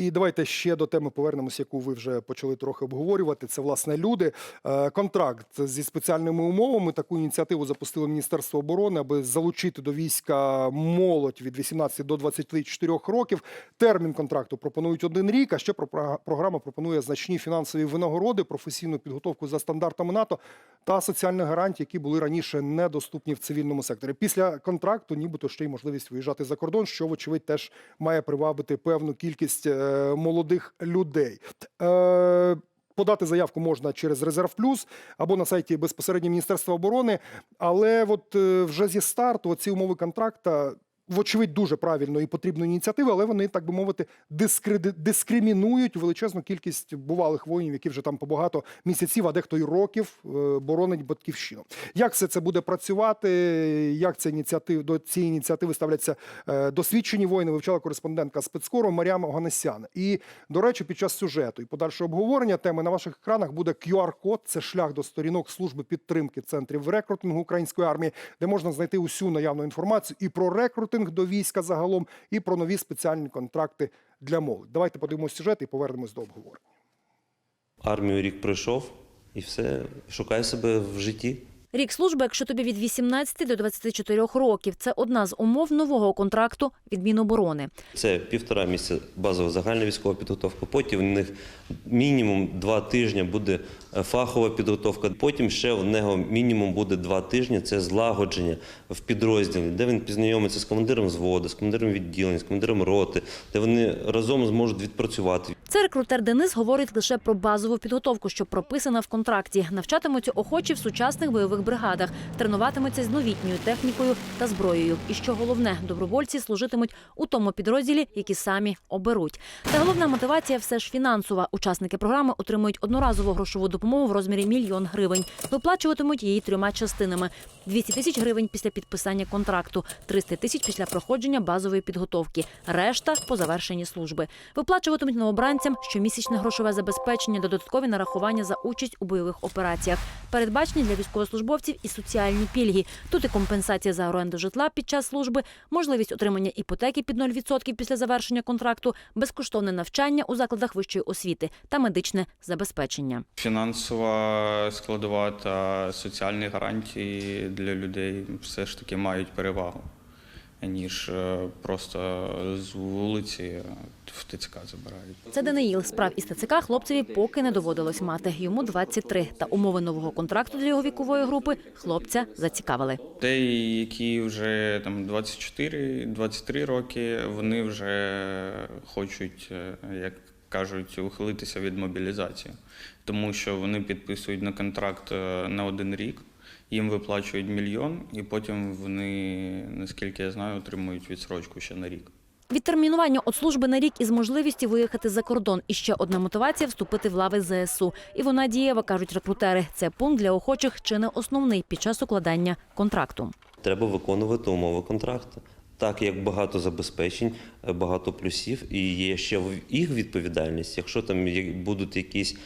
І давайте ще до теми повернемось, яку ви вже почали трохи обговорювати. Це власне люди. Е, Контракт зі спеціальними умовами. Таку ініціативу запустило Міністерство оборони, аби залучити до війська молодь від 18 до 24 років. Термін контракту пропонують один рік. А ще про- про- програма пропонує значні фінансові винагороди, професійну підготовку за стандартами НАТО та соціальні гарантії, які були раніше недоступні в цивільному секторі. Після контракту, нібито ще й можливість виїжджати за кордон, що вочевидь теж має привабити певну кількість е, молодих людей. Е, Подати заявку можна через Резерв Плюс або на сайті безпосередньо Міністерства оборони. Але от е, вже зі старту ці умови контракта. Вочевидь, дуже правильно і потрібно ініціативи, але вони, так би мовити, дискреди- дискримінують величезну кількість бувалих воїнів, які вже там по багато місяців, а дехто й років е, боронить батьківщину. Як все це буде працювати? Як ця ініціатив до цієї ініціативи ставляться е, досвідчені воїни? Вивчала кореспондентка спецкору Мар'яма Оганесян. І до речі, під час сюжету і подальшого обговорення теми на ваших екранах буде QR-код. Це шлях до сторінок служби підтримки центрів рекрутингу української армії, де можна знайти усю наявну інформацію і про рекрутинг до війська загалом, і про нові спеціальні контракти для молоді. Давайте подивимося сюжет і повернемось до обговорення. Армію рік пройшов і все, шукає себе в житті. Рік служби, якщо тобі від 18 до 24 років, це одна з умов нового контракту від Міноборони. Це півтора місяця базова загальна військова підготовка. Потім в них мінімум два тижні буде е, фахова підготовка. Потім ще в нього мінімум буде два тижні. Це злагодження в підрозділі, де він познайомиться з командиром взводу, з командиром відділення, з командиром роти, де вони разом зможуть відпрацювати. Це рекрутер Денис говорить лише про базову підготовку, що прописана в контракті. Навчатимуться охочі в сучасних бойових бригадах, тренуватимуться з новітньою технікою та зброєю. І що головне, добровольці служитимуть у тому підрозділі, які самі оберуть. Та головна мотивація все ж фінансова. Учасники програми отримують одноразову грошову допомогу в розмірі мільйон гривень. Виплачуватимуть її трьома частинами: 200 тисяч гривень після підписання контракту, 300 тисяч після проходження базової підготовки. Решта по завершенні служби. Виплачуватимуть новобранцям щомісячне грошове забезпечення, додаткові нарахування за участь у бойових операціях. Передбачені для військовослужбовців і соціальні пільги. Тут і компенсація за оренду житла під час служби, можливість отримання іпотеки під 0% після завершення контракту, безкоштовне навчання у закладах вищої освіти та медичне забезпечення. Фінансова складова та соціальні гарантії для людей все ж таки мають перевагу, ніж е, просто з вулиці в ТЦК забирають. Це Даниїл. Справ із ТЦК хлопцеві поки не доводилось мати. Йому 23. Та умови нового контракту для його вікової групи хлопця зацікавили. Людей, які вже там 24-23 роки, вони вже хочуть, е, як кажуть, ухилитися від мобілізації, тому що вони підписують на контракт е, на один рік. Їм виплачують мільйон, і потім вони, наскільки я знаю, отримують відсрочку ще на рік. Відтермінування від служби на рік із можливістю виїхати за кордон. І ще одна мотивація вступити в лави ЗСУ. І вона дієва, кажуть рекрутери. Це пункт для охочих чи не основний під час укладання контракту. Треба виконувати умови контракту. Так як багато забезпечень, е, багато плюсів, і є ще в їх відповідальність. Якщо там будуть якісь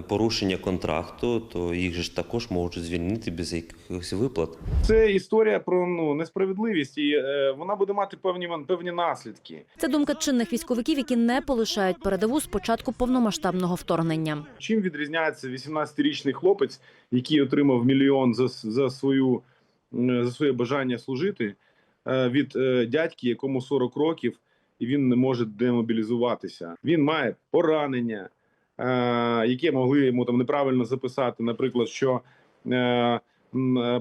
порушення контракту, то їх же ж також можуть звільнити без якихось виплат. Це історія про ну несправедливість, і е, вона буде мати певні певні наслідки. Це думка чинних військовиків, які не полишають передову з початку повномасштабного вторгнення. Чим відрізняється 18-річний хлопець, який отримав мільйон за, за свою за своє бажання служити, е, від е, дядьки, якому 40 років, і він не може демобілізуватися. Він має поранення, е, яке могли йому там неправильно записати. Наприклад, що е, е,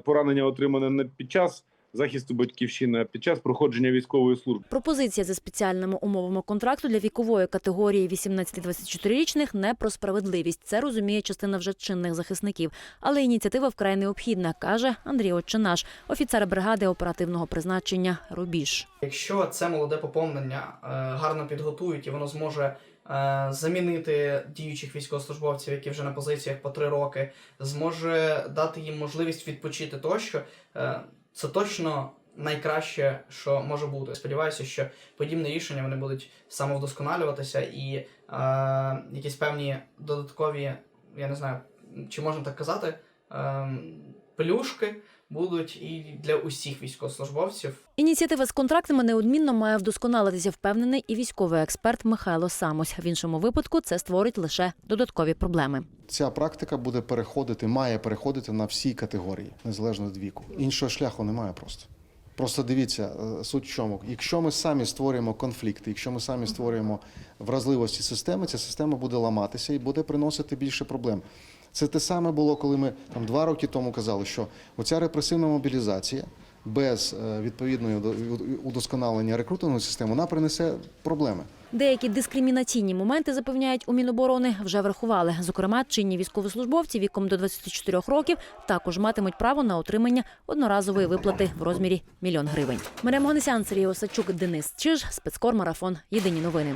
поранення отримане не під час захисту батьківщини, а під час проходження військової служби. Пропозиція за спеціальними умовами контракту для вікової категорії 18-24-річних не про справедливість. Це розуміє частина вже чинних захисників. Але ініціатива вкрай необхідна, каже Андрій Отчинаш, офіцер бригади оперативного призначення Рубіж. Якщо це молоде поповнення е, гарно підготують і воно зможе е, замінити діючих військовослужбовців, які вже на позиціях по три роки, зможе дати їм можливість відпочити тощо, е, це точно найкраще, що може бути. Сподіваюся, що подібне рішення вони будуть самовдосконалюватися і е, якісь певні додаткові, я не знаю, чи можна так казати, е, плюшки будуть і для усіх військовослужбовців. Ініціатива з контрактами неодмінно має вдосконалитися, впевнений і військовий експерт Михайло Самось. В іншому випадку це створить лише додаткові проблеми. Ця практика буде переходити, має переходити на всі категорії, незалежно від віку. Іншого шляху немає просто. Просто дивіться, е, суть в чому. Якщо ми самі створюємо конфлікти, якщо ми самі створюємо вразливості системи, ця система буде ламатися і буде приносити більше проблем. Це те саме було, коли ми там два роки тому казали, що оця репресивна мобілізація без е, відповідної удо- удосконалення рекрутингової системи вона принесе проблеми. Деякі дискримінаційні моменти запевняють у Міноборони вже врахували. Зокрема, чинні військовослужбовці віком до 24 років також матимуть право на отримання одноразової виплати в розмірі мільйон гривень. Марія Могнесян, Сергій Осадчук, Денис Чиж, спецкор марафон. Єдині новини.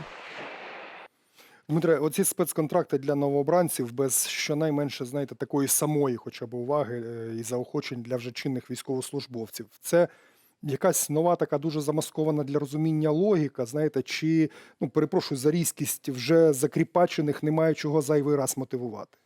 Дмитре, оці спецконтракти для новобранців без щонайменше, знаєте, такої самої, хоча б уваги е, і заохочень для вже чинних військовослужбовців. Це якась нова, така дуже замаскована для розуміння логіка. Знаєте, чи ну перепрошую за різкість вже закріпачених немає чого зайвий раз мотивувати.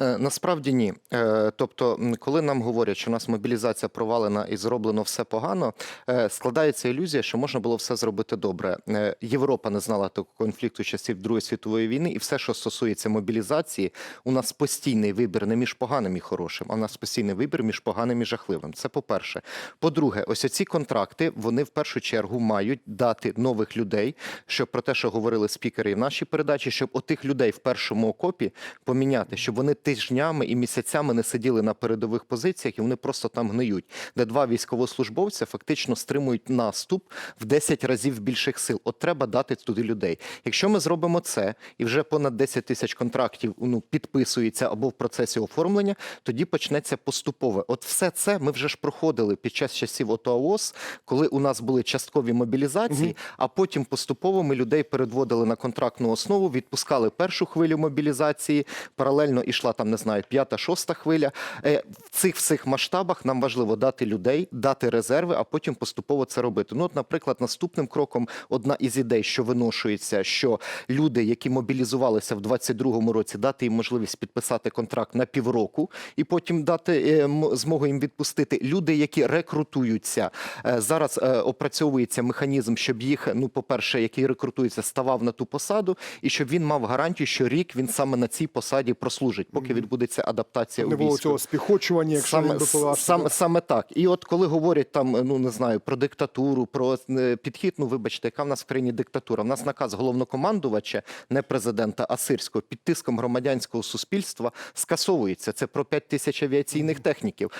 Е, Насправді ні. Е, Тобто, коли нам говорять, що у нас мобілізація провалена і зроблено все погано, е, складається ілюзія, що можна було все зробити добре. Європа не знала такого конфлікту часів Другої світової війни, і все, що стосується мобілізації, у нас постійний вибір не між поганим і хорошим, а у нас постійний вибір між поганим і жахливим. Це по-перше. По-друге, ось оці контракти вони в першу чергу мають дати нових людей, щоб про те, що говорили спікери в нашій передачі, щоб отих людей в першому окопі поміняти, щоб вони тижнями і місяцями не сиділи на передових позиціях і вони просто там гниють, де два військовослужбовця фактично стримують наступ в 10 разів більших сил. От треба дати туди людей. Якщо ми зробимо це, і вже понад 10 тисяч контрактів ну підписується або в процесі оформлення, тоді почнеться поступове. От все це ми вже ж проходили під час часів ОТО АОС, коли у нас були часткові мобілізації, а потім поступово ми людей передводили на контрактну основу, відпускали першу хвилю мобілізації, паралельно ішла там, не знаю, п'ята, шоста хвиля. Е, В цих всіх масштабах нам важливо дати людей, дати резерви, а потім поступово це робити. Ну, от, наприклад, наступним кроком одна із ідей, що виношується, що люди, які мобілізувалися в 22-му році, дати їм можливість підписати контракт на півроку і потім дати е, змогу їм відпустити. Люди, які рекрутуються, е, зараз опрацьовується механізм, щоб їх, ну, по-перше, який рекрутується, ставав на ту посаду, і щоб він мав гарантію, що рік він саме на цій посаді прослужить, відбудеться адаптація Не було цього спіхочування, якщо Саме, БПЛА. саме, саме так. І от коли говорять там, ну не знаю, про диктатуру, про е, підхід, ну вибачте, яка в нас в країні диктатура? В нас наказ головнокомандувача, не президента, а сирського, під тиском громадянського суспільства скасовується. Це про 5 тисяч авіаційних техніків.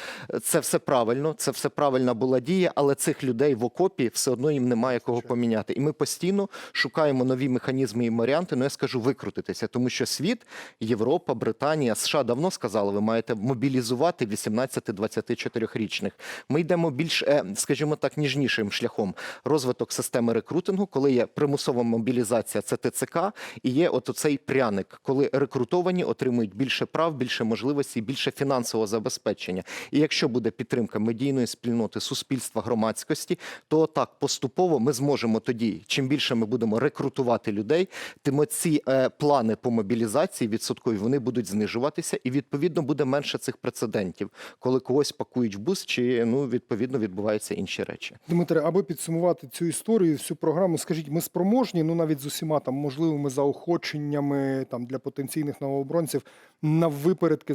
Це все правильно, це все правильна була дія, але цих людей в окопі все одно їм немає кого поміняти. І ми постійно шукаємо нові механізми і варіанти. Ну я скажу викрутитися, тому що світ, Європа, Британія, США давно сказали, ви маєте мобілізувати 18-24-річних. Ми йдемо більш, е, скажімо так, ніжнішим шляхом. Розвиток системи рекрутингу, коли є примусова мобілізація, це ТЦК, і є от оцей пряник, коли рекрутовані отримують більше прав, більше можливостей, більше фінансового забезпечення. І якщо буде підтримка медійної спільноти, суспільства, громадськості, то так поступово ми зможемо тоді, чим більше ми будемо рекрутувати людей, тим ці е, плани по мобілізації відсоткові вони будуть знижуватися, і відповідно буде менше цих прецедентів, коли когось пакують в бус, чи ну відповідно відбуваються інші речі. Дмитре, аби підсумувати цю історію, всю програму, скажіть, ми спроможні, ну навіть з усіма там можливими заохоченнями там для потенційних новооборонців на випередки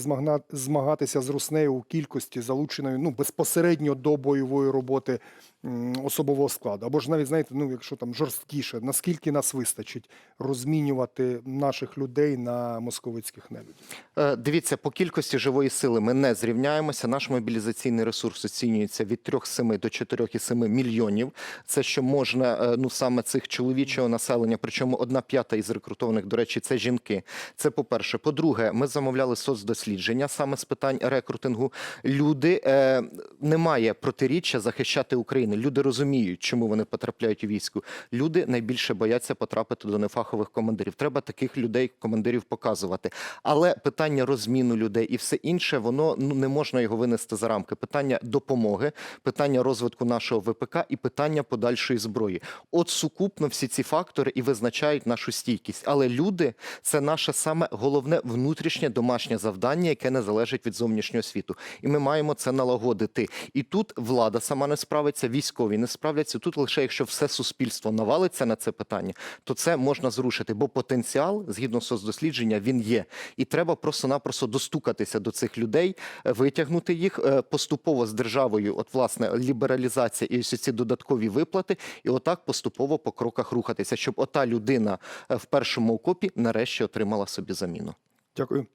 змагатися з руснею у кількості залученої ну безпосередньо до бойової роботи особового складу. Або ж навіть знаєте, ну якщо там жорсткіше, наскільки нас вистачить розмінювати наших людей на московицьких нелюдів? Е, Дивіться, по кількості живої сили ми не зрівняємося. Наш мобілізаційний ресурс оцінюється від 3,7 до 4,7 мільйонів. Це що можна, е, ну саме цих чоловічого населення, причому одна п'ята із рекрутованих, до речі, це жінки. Це по-перше. По-друге, ми замовляли соцдослідження саме з питань рекрутингу. Люди е, немає протиріччя захищати Україну. України. Люди розуміють, чому вони потрапляють у війську. Люди найбільше бояться потрапити до нефахових командирів. Треба таких людей, командирів, показувати. Але питання розміну людей і все інше, воно ну не можна його винести за рамки. Питання допомоги, питання розвитку нашого ВПК і питання подальшої зброї. От сукупно всі ці фактори і визначають нашу стійкість. Але люди це наше саме головне внутрішнє домашнє завдання, яке не залежить від зовнішнього світу. І ми маємо це налагодити. І тут влада сама не справиться, військові не справляться. Тут лише якщо все суспільство навалиться на це питання, то це можна зрушити. Бо потенціал, згідно соцдослідження, він є. І треба просто-напросто достукатися до цих людей, е, витягнути їх е, поступово з державою. От власне лібералізація і ось ці додаткові виплати, і отак поступово по кроках рухатися, щоб ота людина е, в першому окопі нарешті отримала собі заміну. Дякую.